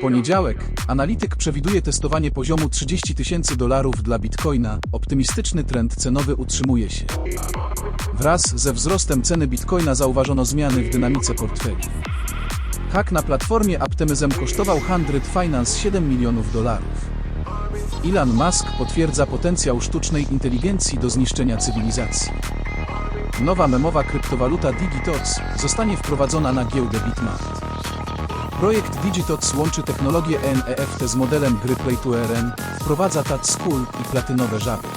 Poniedziałek, analityk przewiduje testowanie poziomu 30 tysięcy dolarów dla bitcoina, optymistyczny trend cenowy utrzymuje się. Wraz ze wzrostem ceny bitcoina zauważono zmiany w dynamice portfeli. Hak na platformie Optimism kosztował Handred Finance 7 milionów dolarów. Elon Musk potwierdza potencjał sztucznej inteligencji do zniszczenia cywilizacji. Nowa memowa kryptowaluta Digitox zostanie wprowadzona na giełdę Bitmart. Projekt Digitox łączy technologię NFT z modelem gry Play to Earn, wprowadza Touch School i platynowe żaby.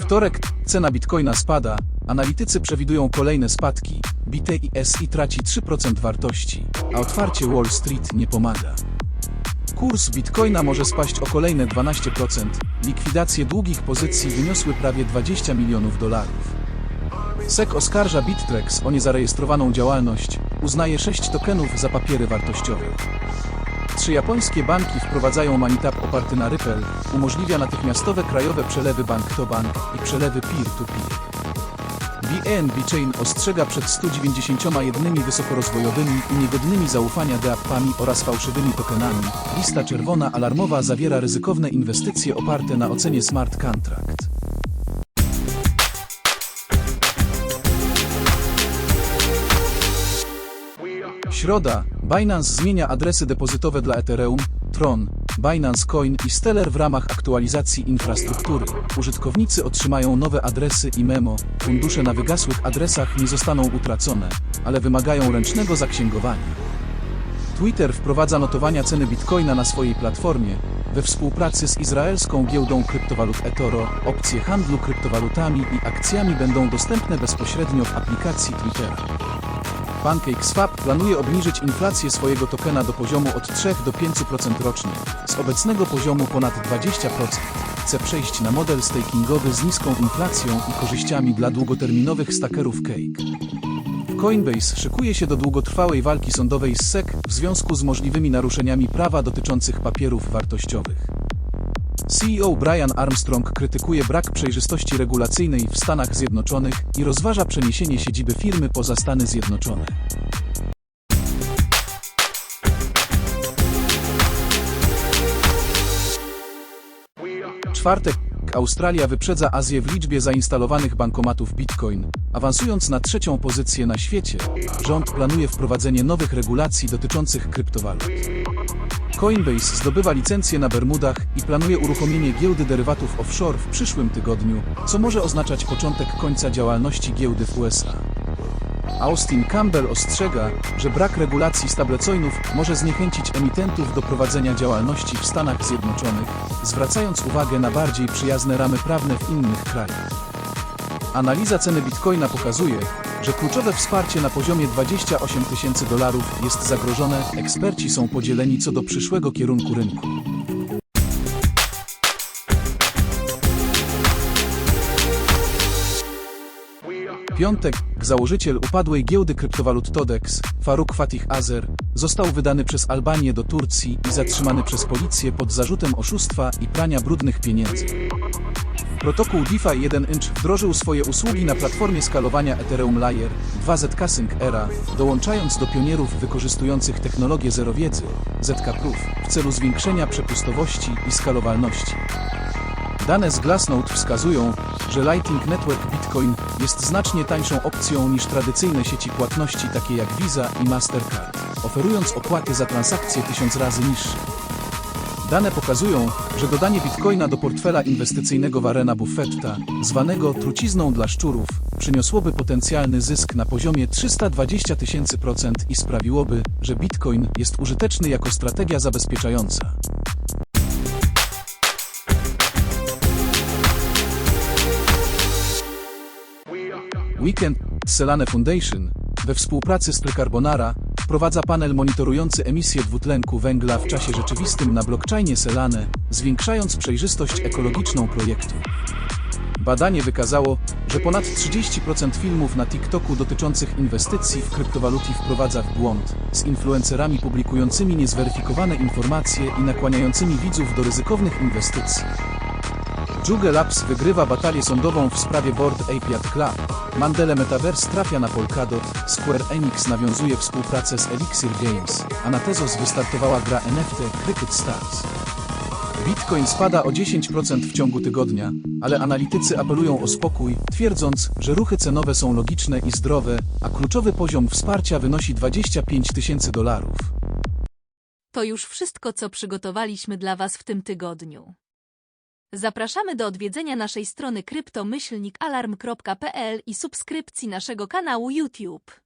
Wtorek, cena bitcoina spada, analitycy przewidują kolejne spadki, BTISI traci 3% wartości, a otwarcie Wall Street nie pomaga. Kurs bitcoina może spaść o kolejne 12%, likwidacje długich pozycji wyniosły prawie 20 milionów dolarów. SEC oskarża Bittrex o niezarejestrowaną działalność, uznaje 6 tokenów za papiery wartościowe. Trzy japońskie banki wprowadzają Manitap oparty na Ripple, umożliwia natychmiastowe krajowe przelewy bank to bank i przelewy peer-to-peer. BNB Chain ostrzega przed 191 wysokorozwojowymi i niegodnymi zaufania deapami oraz fałszywymi tokenami. Lista czerwona alarmowa zawiera ryzykowne inwestycje oparte na ocenie smart contract. Środa, Binance zmienia adresy depozytowe dla Ethereum, Tron, Binance Coin i Stellar w ramach aktualizacji infrastruktury. Użytkownicy otrzymają nowe adresy i memo, fundusze na wygasłych adresach nie zostaną utracone, ale wymagają ręcznego zaksięgowania. Twitter wprowadza notowania ceny bitcoina na swojej platformie. We współpracy z izraelską giełdą kryptowalut eToro, opcje handlu kryptowalutami i akcjami będą dostępne bezpośrednio w aplikacji Twittera. PancakeSwap planuje obniżyć inflację swojego tokena do poziomu od 3 do 5% rocznie, z obecnego poziomu ponad 20%. Chce przejść na model stakingowy z niską inflacją i korzyściami dla długoterminowych stakerów Cake. Coinbase szykuje się do długotrwałej walki sądowej z SEC w związku z możliwymi naruszeniami prawa dotyczących papierów wartościowych. CEO Brian Armstrong krytykuje brak przejrzystości regulacyjnej w Stanach Zjednoczonych i rozważa przeniesienie siedziby firmy poza Stany Zjednoczone. Czwartek. Australia wyprzedza Azję w liczbie zainstalowanych bankomatów Bitcoin, awansując na trzecią pozycję na świecie. Rząd planuje wprowadzenie nowych regulacji dotyczących kryptowalut. Coinbase zdobywa licencję na Bermudach i planuje uruchomienie giełdy derywatów offshore w przyszłym tygodniu, co może oznaczać początek końca działalności giełdy w USA. Austin Campbell ostrzega, że brak regulacji stablecoinów może zniechęcić emitentów do prowadzenia działalności w Stanach Zjednoczonych, zwracając uwagę na bardziej przyjazne ramy prawne w innych krajach. Analiza ceny bitcoina pokazuje, że kluczowe wsparcie na poziomie 28 tysięcy dolarów jest zagrożone, eksperci są podzieleni co do przyszłego kierunku rynku. Piątek, założyciel upadłej giełdy kryptowalut Todex, Faruk Fatih Azer, został wydany przez Albanię do Turcji i zatrzymany przez policję pod zarzutem oszustwa i prania brudnych pieniędzy. Protokół DeFi 1 Inch wdrożył swoje usługi na platformie skalowania Ethereum Layer 2ZK Sync Era, dołączając do pionierów wykorzystujących technologię zero wiedzy, ZK Proof, w celu zwiększenia przepustowości i skalowalności. Dane z Glassnode wskazują, że Lightning Network Bitcoin jest znacznie tańszą opcją niż tradycyjne sieci płatności takie jak Visa i Mastercard, oferując opłaty za transakcje tysiąc razy niższe. Dane pokazują, że dodanie bitcoina do portfela inwestycyjnego Warrena Buffetta, zwanego trucizną dla szczurów, przyniosłoby potencjalny zysk na poziomie 320 tysięcy procent i sprawiłoby, że bitcoin jest użyteczny jako strategia zabezpieczająca. Weekend Selane Foundation we współpracy z Precarbonara wprowadza panel monitorujący emisję dwutlenku węgla w czasie rzeczywistym na blockchainie Selane, zwiększając przejrzystość ekologiczną projektu. Badanie wykazało, że ponad 30% filmów na TikToku dotyczących inwestycji w kryptowaluty wprowadza w błąd, z influencerami publikującymi niezweryfikowane informacje i nakłaniającymi widzów do ryzykownych inwestycji. Juge Labs wygrywa batalię sądową w sprawie Board Ape Yacht Club. Mandele Metaverse trafia na Polkadot, Square Enix nawiązuje współpracę z Elixir Games, a na Tezos wystartowała gra NFT Cricket Stars. Bitcoin spada o 10% w ciągu tygodnia, ale analitycy apelują o spokój, twierdząc, że ruchy cenowe są logiczne i zdrowe, a kluczowy poziom wsparcia wynosi 25 tysięcy dolarów. To już wszystko, co przygotowaliśmy dla Was w tym tygodniu. Zapraszamy do odwiedzenia naszej strony kryptomyślnikalarm.pl i subskrypcji naszego kanału YouTube.